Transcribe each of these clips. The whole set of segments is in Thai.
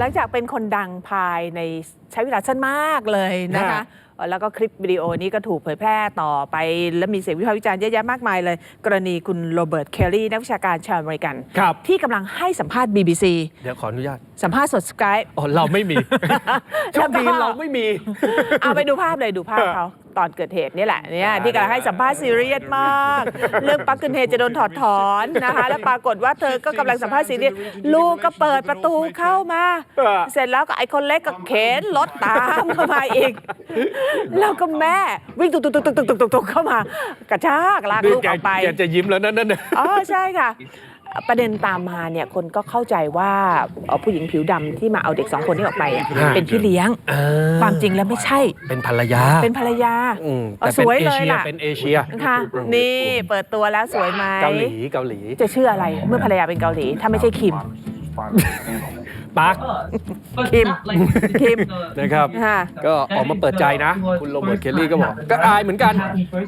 หลังจากเป็นคนดังภายในใช้เวลาสั้นมากเลยนะคะ แล้วก็คลิปวิดีโอนี้ก็ถูกเผยแพร่ต่อไป และมีเสียงวิพากษ์วิจารณ์เยอะแยะมากมายเลย กรณีคุณโรเบิร์ต เคลลี่ นักวิชาการชาวอเมริกันครับที่กำลังให้สัมภาษณ์ BBC เดี๋ยวขออนุญาต สัมภาษณ์สดสกายอ๋อเราไม่มีโชแล้วคก็ดีเราไม่มี เอาไปดูภาพเลยดูภาพเขา ตอนเกิดเหตุนี่แหละเนี่ยที่กำลังให้สัมภาษณ์ซีเรียสมาก เรื่องปักกินเฮจะโดนถอดถอนนะคะ แล้วปรากฏว่าเธอก็กำลังสัมภาษณ์ซีเรียสลูกก็เปิดประตูเข้ามา เสร็จแล้วก็ไอ้คนเล็กก็เข็นรถตามเข้ามาอีก แล้วก็แม่วิ่งตุกตุกตุกตุกตุกตุกเข้ามากระชากลากลูกออกไปจะยิ้มแล้วนั่นน่นอ๋อใช่ค่ะ ประเด็นตามมาเนี่ยคนก็เข้าใจว่าเอ่อผู้หญิงผิวดำที่มาเอาเด็กสองคนนี้ออกไปอะฮะเป็นพี่เลี้ยงอ่ความจริงแล้วไม่ใช่ เป็นภรรยา เป็นภรรยาอืมอ๋อแต่เป็นสวยเอเลยเชียล่ะเป็นเอเชียค่ะนี่เปิดตัวแล้วสวยไหมเกาหลีเกาหลีจะชื่ออะไรเมื่อภรรยาเป็นเกาหลี ถ้าไม่ใช่คิม ปาร์ค คิม คิม นะครับ ค่ะ ก็ออกมาเปิดใจนะ คุณโรเบิร์ตเคลลี่ก็บอก ก็อายเหมือนกัน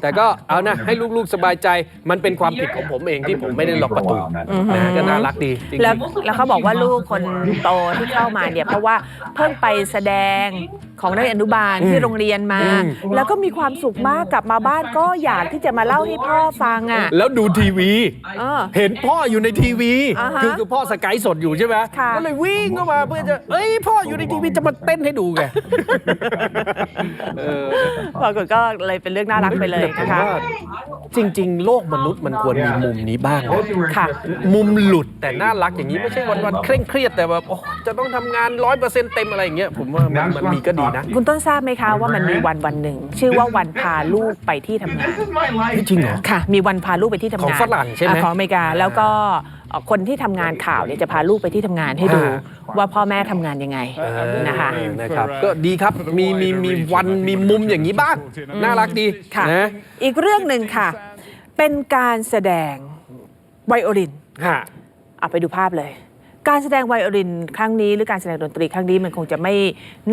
แต่ก็เอานะ ให้ลูกๆสบายใจ มันเป็นความผิดของผมเองที่ผมไม่ได้ล็อกประตูอือฮึ นะก็น่ารักดีจริงๆ แล้วแล้วเขาบอกว่าลูกคนโตที่เข้ามาเนี่ยเพราะว่าเพิ่งไปแสดงของนักเรียนอนุบาลที่โรงเรียนมา อืม แล้วก็มีความสุขมากกลับมาบ้านก็อยากที่จะมาเล่าให้พ่อฟังอะ แล้วดูทีวี เออ เห็นพ่ออยู่ในทีวี อ่าฮะคือคือพ่อสกายสดอยู่ใช่ไหมค่ะ ก็เลยวิ่งเข้ามาเพื่อจะเอ้ยพ่ออยู่ในทีวีจะมาเต้นให้ดูไงเออปรากฏก็เลยเป็นเรื่องน่ารักไปเลยแต่นะผมคะว่าจริง ๆ โลกมนุษย์มันควรมีมุมนี้บ้างนะค่ะ มุมหลุดแต่น่ารักอย่างนี้ไม่ใช่วันๆเคร่งเครียดแต่แบบโอ้จะต้องทำงานร้อยเปอร์เซ็นต์เต็มอะไรอย่างเงี้ยผมว่ามันมันมีก็ดีนะคุณต้นทราบไหมคะว่ามันมีวันวันหนึ่ง ชื่อว่าวันพาลูกไปที่ทำงานจริงเหรอ ค่ะ มีวันพาลูกไปที่ทำงานของฝรั่งใช่ไหม อะของอเมริกา แล้วก็เอ่อ คนที่ทำงานข่าวเนี่ยจะพาลูกไปที่ทำงานให้ดู อ่าว่าพ่อแม่ทำงานยังไงนะคะนะครับก็ดีครับมีมีมีวันมีมุมอย่างนี้บ้างน่ารักดีค่ะ นะอีกเรื่องหนึ่งค่ะ เป็นการแสดงไวโอลินค่ะเอาไปดูภาพเลย การแสดงไวโอลินครั้งนี้ หรือการแสดงดนตรีครั้งนี้มันคงจะไม่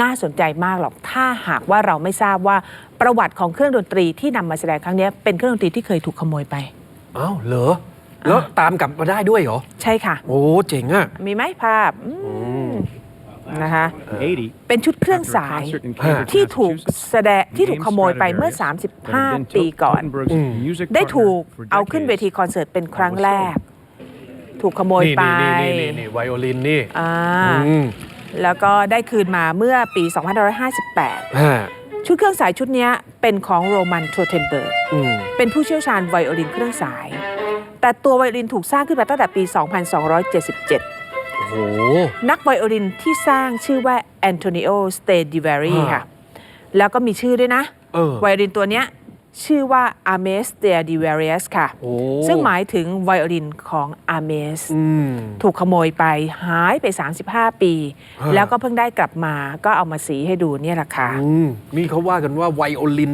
น่าสนใจมากหรอก ถ้าหากว่าเราไม่ทราบว่าประวัติของเครื่องดนตรีที่นำมาแสดงครั้งนี้เป็นเครื่องดนตรีที่เคยถูกขโมยไป อ้าวเหรอ แล้วตามกลับมาได้ด้วยเหรอ ใช่ค่ะ โอ้เจ๋งอะ มีไหมภาพอืมนะคะ80เป็นชุดเครื่องสายที่ถูกแสดงที่ถูกขโมยไปเมื่อ 35 ปีก่อน ได้ถูกเอาขึ้นเวทีคอนเสิร์ตเป็นครั้งแรก ถูกขโมยนี่ไปนี่นี่นี่นี่ไวโอลินนี่อ่าอืมแล้วก็ได้คืนมาเมื่อปี 2558ฮะ ชุดเครื่องสายชุดเนี้ยเป็นของโรมันโทเทนเบิร์กอืมเป็นผู้เชี่ยวชาญไวโอลินเครื่องสาย แต่ตัวไวโอลินถูกสร้างขึ้นมาตั้งแต่ปี 2277 โอ้โห นักไวโอลินที่สร้างชื่อว่าแอนโทนิโอ สเตดิเวรีอ่าค่ะ แล้วก็มีชื่อด้วยนะเออไวโอลินตัวเนี้ย ชื่อว่า a m e s t e r d i v a r i u s ค่ะ โอ้ซึ่งหมายถึงไวโอลินของ a m e s อืม ถูกขโมยไปหายไป 35 ปี ฮะ แล้วก็เพิ่งได้กลับมาก็เอามาสีให้ดูเนี่ยแหละค่ะ อืมนี่เขาว่ากันว่าไวโอลิน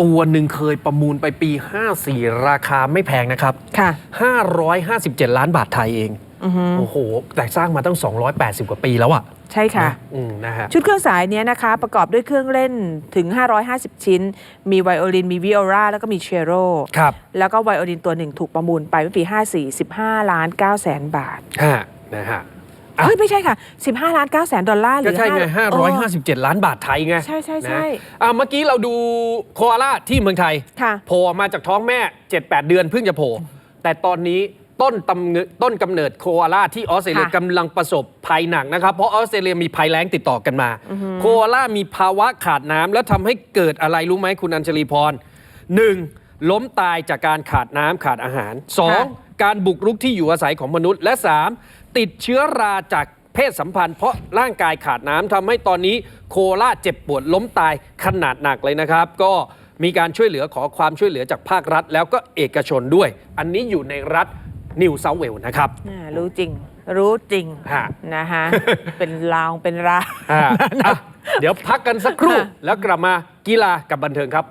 ตัวหนึ่งเคยประมูลไปปี 54 ราคาไม่แพงนะครับ ค่ะ 557 ล้านบาทไทยเองอือฮึโอ้โห แต่สร้างมาตั้ง 280 กว่าปีแล้วอะ ใช่ค่ะ อืมนะฮะชุดเครื่องสายเนี้ยนะคะ ประกอบด้วยเครื่องเล่นถึง 550 ชิ้น มีไวโอลิน มีวิโอลาแล้วก็มีเชโรครับ แล้วก็ไวโอลินตัวหนึ่งถูกประมูลไปเมื่อปี 54 15 ล้าน9แสนบาทฮะนะฮะอะเฮ้ยไม่ใช่ค่ะ 15 ล้าน9แสนดอลลาร์หรืก็อใช่ไงห้า557 ล้านบาทไทยไง ใช่ใช่ใช่นะอะเมื่อกี้เราดูโคอาล่าที่เมืองไทยค่ะโผล่ออกมาจากท้องแม่ 7-8 เดือนเพิ่งจะโผล่แต่ตอนนี้ ต้นตำเนิดต้นกำเนิดโคอาล่าที่ออสเตรเลียค่ะกำลังประสบภัยหนักนะครับ เพราะออสเตรเลียมีภัยแล้งติดต่อกันมา โคอาล่ามีภาวะขาดน้ำแล้วทำให้เกิดอะไรรู้ไหมคุณอัญชลีพรหนึ่งล้มตายจากการขาดน้ำขาดอาหารสองการบุกรุกที่อยู่อาศัยของมนุษย์ และสามติดเชื้อราจากเพศสัมพันธ์เพราะร่างกายขาดน้ำทำให้ตอนนี้โคอาล่าเจ็บปวดล้มตายขนาดหนักเลยนะครับ ก็มีการช่วยเหลือขอความช่วยเหลือจากภาครัฐ แล้วก็เอกชนด้วย อันนี้อยู่ในรัฐ นิวเซาเวลนะครับอ่ารู้จริง รู้จริงฮะ นะคะเป็นราวเป็นราว อ่าอะเดี๋ยวพักกันสักครู่ค่ะแล้วกลับมากีฬากับบันเทิงครับ